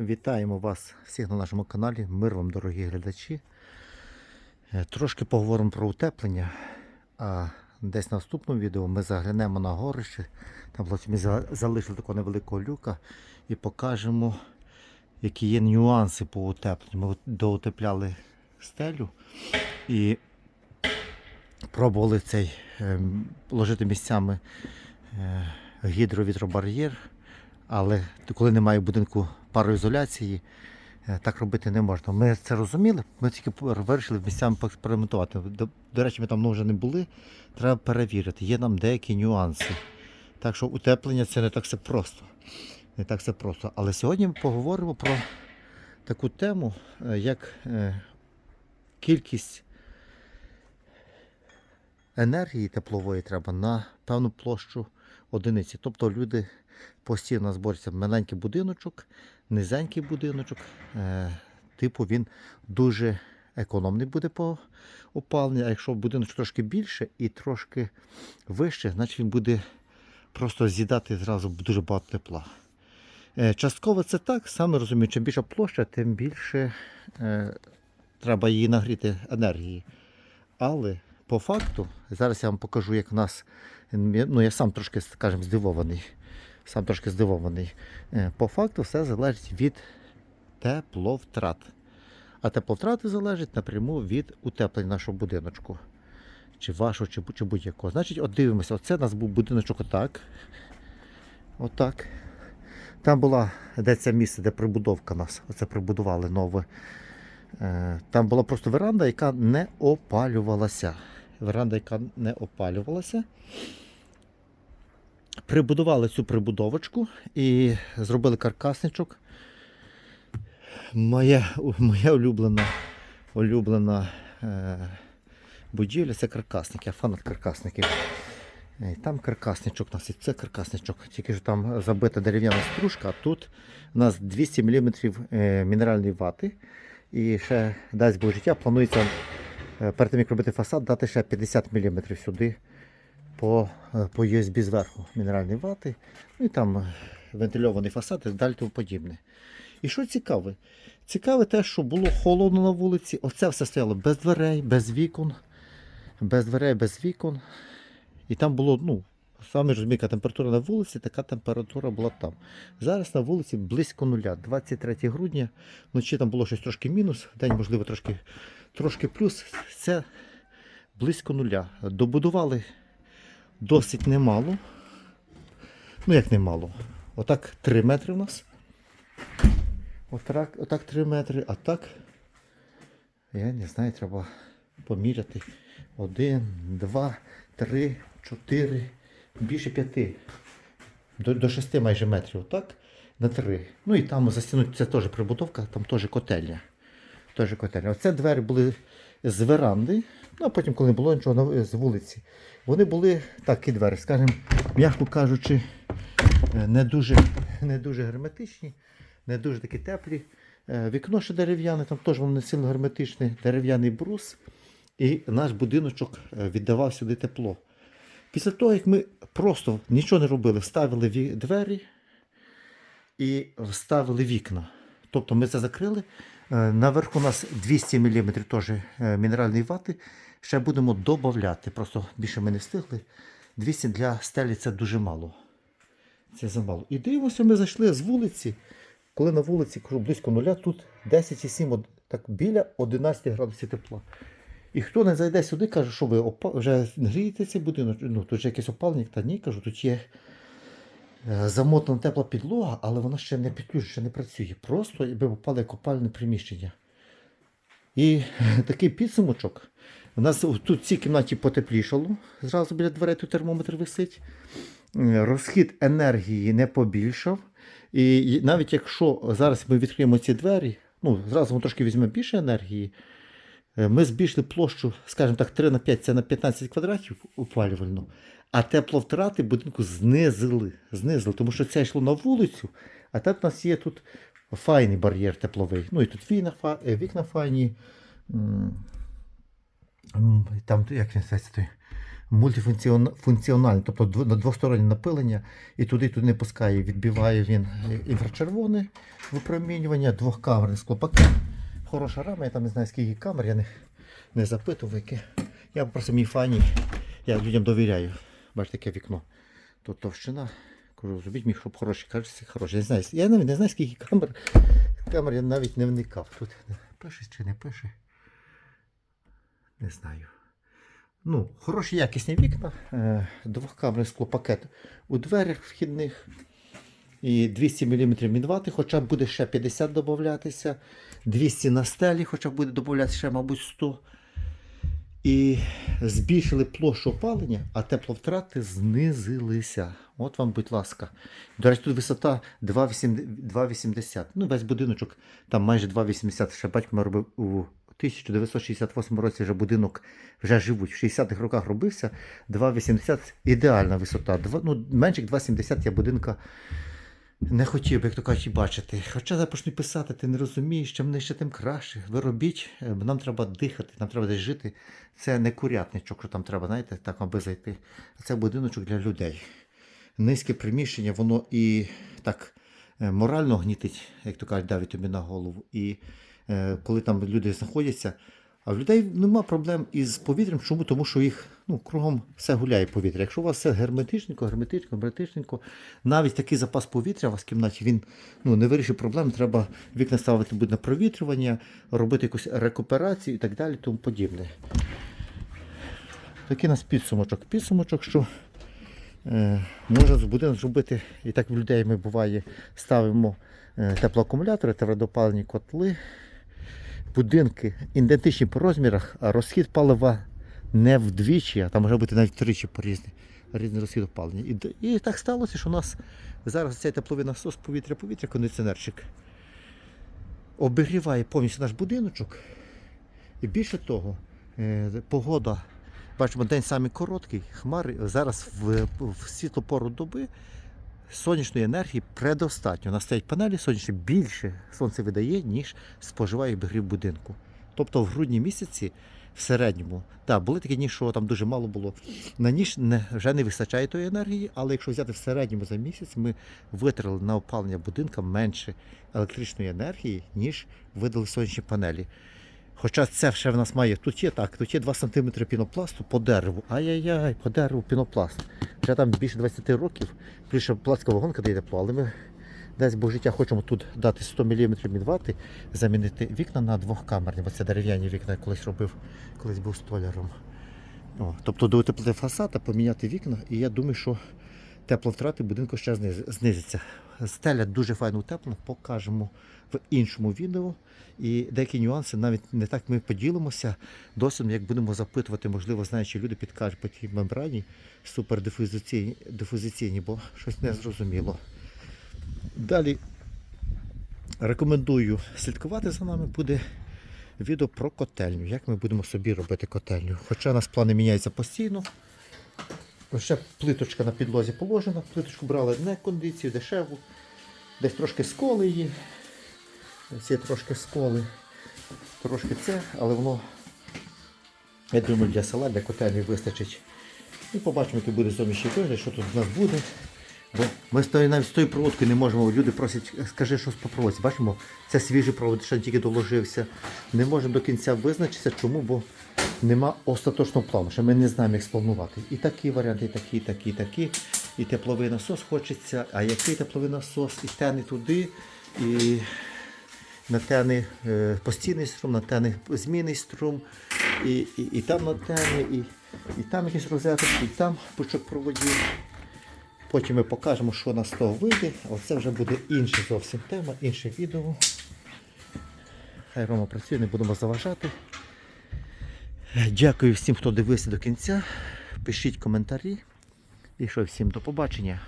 Вітаємо вас всіх на нашому каналі. Мир вам, дорогі глядачі. Е, Трошки поговоримо про утеплення. А десь на наступному відео ми заглянемо на горище. Там ми залишили такого невеликого люка і покажемо, які є нюанси по утепленню. Ми доутепляли стелю і пробували цей ем, положити місцями е, гідровітробар'єр. Але коли немає в будинку пароізоляції, е, так робити не можна. Ми це розуміли, ми тільки вирішили місцями поекспериментувати. До, до речі, ми там ну, вже не були, треба перевірити. Є нам деякі нюанси. Так що утеплення це не так все просто. Не так все просто. Але сьогодні ми поговоримо про таку тему, е, як е, кількість енергії теплової треба на певну площу одиниці. Тобто люди постійно зборються маленький будиночок, низенький будиночок. Е, типу він дуже економний буде по опаленню, а якщо будиночок трошки більше і трошки вище, значить він буде просто з'їдати зразу дуже багато тепла. Е, частково це так, саме розумію, чим більша площа, тим більше е, треба її нагріти енергії. Але по факту, зараз я вам покажу, як в нас. Ну, я сам трошки, скажімо, здивований. Сам трошки здивований. Е, По факту все залежить від тепловтрат. А тепловтрати залежать напряму від утеплення нашого будиночку. Чи вашого, чи, чи будь-якого. Значить, от дивимося, оце у нас був будиночок отак. Отак. Там була де це місце, де прибудовка нас. Оце прибудували нове. Е, Там була просто веранда, яка не опалювалася. Веранда, яка не опалювалася. Прибудували цю прибудовочку і зробили каркасничок. Моя, моя улюблена, улюблена е, будівля це каркасник. Я фанат каркасників. Е, Там каркасничок у нас і це каркасничок. Тільки що там забита дерев'яна стружка, а тут у нас 200 мм е, мінеральної вати. І ще дасть Бог життя, планується перед тим, як робити фасад, дати ще 50 мм сюди по, е, по USB зверху мінеральної вати. Ну і там е, вентильований фасад і далі тому подібне. І що цікаве? Цікаве те, що було холодно на вулиці. Оце все стояло без дверей, без вікон. Без дверей, без вікон. І там було, ну, самі розумієте, яка температура на вулиці, така температура була там. Зараз на вулиці близько нуля. 23 грудня. Вночі там було щось трошки мінус, день, можливо, трошки, трошки плюс. Це близько нуля. Добудували досить немало. Ну, як немало. Отак 3 метри в нас. Отак, отак 3 метри, а так. Я не знаю, треба поміряти. Один, два, три, чотири, більше п'яти. До, до шести майже метрів, так? На три. Ну і там за стіною це теж прибудовка, там теж котельня. Теж котельня. Оце двері були з веранди, ну а потім, коли не було нічого з вулиці. Вони були такі двері, скажімо, м'яко кажучи, е, не дуже, не дуже герметичні, не дуже такі теплі. Е, Вікно ще дерев'яне, там теж воно не сильно герметичне, дерев'яний брус. І наш будиночок е, віддавав сюди тепло. Після того, як ми просто нічого не робили, вставили двері і вставили вікна. Тобто ми це закрили. Е, Наверху у нас 200 мм теж е, мінеральної вати. Ще будемо додати. Просто більше ми не встигли. 200 для стелі це дуже мало. Це замало. І дивимося, ми зайшли з вулиці. Коли на вулиці близько нуля, тут 10,7, од- так біля 11 градусів тепла. І хто не зайде сюди, каже, що ви опа- вже грієте цей будинок, ну тут же якийсь опалення, та ні, кажу, тут є е, замотана тепла підлога, але вона ще не підключена, ще не працює. Просто якби попали як опальне приміщення. І такий підсумочок. У нас тут в цій кімнаті потеплішало. Зразу біля дверей тут термометр висить. Е, Розхід енергії не побільшав. І навіть якщо зараз ми відкриємо ці двері, ну, зразу ми трошки візьмемо більше енергії. Е, Ми збільшили площу, скажімо так, 3 на 5 це на 15 квадратів опалювально, а тепловтрати будинку знизили. знизили, тому що це йшло на вулицю, а так у нас є тут файний бар'єр тепловий. Ну і тут вікна, е, файні. Там, як він той мультифункціональний, тобто на двостороннє напилення, і туди туди не пускає. Відбиває він е, інфрачервоне випромінювання, двохкамерний склопакет. Хороша рама, я там не знаю скільки камер, я не, не запитував, яке. Я просто мій фані, я людям довіряю. Бачите, таке вікно. Тут товщина. Кажу, зробіть мені, щоб хороші, кажуть, хороші. Я не знаю, я навіть не знаю, скільки камер. Камер я навіть не вникав. Тут пише чи не пише. Не знаю. Ну, хороші якісні вікна, е, двохкамерний склопакет у дверях вхідних. І 200 мм мінвати, хоча буде ще 50 додатися. 200 на стелі, хоча буде додатися ще, мабуть, 100. І збільшили площу опалення, а тепловтрати знизилися. От вам, будь ласка. До речі, тут висота 2,80 2,80. Ну, весь будиночок там майже 2,80. Ще батько мій робив у 1968 році вже будинок вже живуть. В 60-х роках робився. 2,80 ідеальна висота. Два, ну, менше як 2,70 я будинка не хотів би, як то кажуть, бачити. Хоча я почну писати, ти не розумієш, чим нижче, тим краще. Ви робіть, е, нам треба дихати, нам треба десь жити. Це не курятничок, що там треба, знаєте, так аби зайти. Це будиночок для людей. Низьке приміщення, воно і так е, морально гнітить, як то кажуть, давить тобі на голову. І е, коли там люди знаходяться, а в людей нема проблем із повітрям. Чому? Тому що їх ну, кругом все гуляє повітря. Якщо у вас все герметичненько, герметичненько, герметичненько, навіть такий запас повітря у вас в кімнаті він ну, не вирішить проблем. Треба вікна ставити буде на провітрювання, робити якусь рекуперацію і так далі, тому подібне. Такий у нас підсумочок. Підсумочок, що е, можна з будинок зробити, і так в людей ми буває, ставимо е, теплоакумулятори, твердопалені котли будинки ідентичні по розмірах, а розхід палива не вдвічі, а там може бути навіть тричі по різні, різний розхід опалення. І, і так сталося, що у нас зараз цей тепловий насос повітря-повітря, кондиціонерчик обігріває повністю наш будиночок. І більше того, е, погода, бачимо, день самий короткий, хмари. Зараз в, в світлу пору доби сонячної енергії предостатньо. У нас стоять панелі сонячні більше сонце видає, ніж споживає обігрів будинку. Тобто в грудні місяці в середньому, так, були такі дні, що там дуже мало було. На ніж не, вже не вистачає тої енергії, але якщо взяти в середньому за місяць, ми витратили на опалення будинка менше електричної енергії, ніж видали сонячні панелі. Хоча це ще в нас має, тут є так, тут є 2 см пінопласту по дереву. Ай-яй-яй, по дереву пінопласт. Вже там більше 20 років, більше пластикова вагонка дає тепло, але ми десь бо життя хочемо тут дати 100 мм мінвати, замінити вікна на двохкамерні, бо це дерев'яні вікна я колись робив, колись був столяром. О, тобто доутеплити фасад, а поміняти вікна, і я думаю, що тепловтрати будинку ще зниз- знизяться. Стеля дуже файно утеплена, покажемо в іншому відео. І деякі нюанси навіть не так ми поділимося досвідом, як будемо запитувати, можливо, знаючи люди підкажуть по тій мембрані супердифузиційні, дифузиційні, бо щось не зрозуміло. Далі рекомендую слідкувати за нами. Буде відео про котельню, як ми будемо собі робити котельню. Хоча у нас плани міняються постійно. Ще плиточка на підлозі положена. Плиточку брали не кондицію, дешеву. Десь трошки сколи її. Ось трошки сколи. Трошки це, але воно, я думаю, для села, для котельні вистачить. І побачимо, який буде зовнішній вигляд, що тут в нас буде. Бо ми з навіть з тою проводкою не можемо. Люди просять, скажи щось по проводці. Бачимо, це свіжий провод, ще тільки доложився. Не можемо до кінця визначитися. Чому? Бо нема остаточного плану, що ми не знаємо, як спланувати. І такі варіанти, і такі, і такі, і такі. І тепловий насос хочеться. А який тепловий насос? І те не туди, і натяне е, постійний струм, на натяне змінний струм, і, і, і там натяне, і, і там якісь розетки, і там пучок проводів. Потім ми покажемо, що з того вийде, але це вже буде інша зовсім тема, інше відео. Хай Рома працює, не будемо заважати. Дякую всім, хто дивився до кінця. Пишіть коментарі. І що, всім до побачення.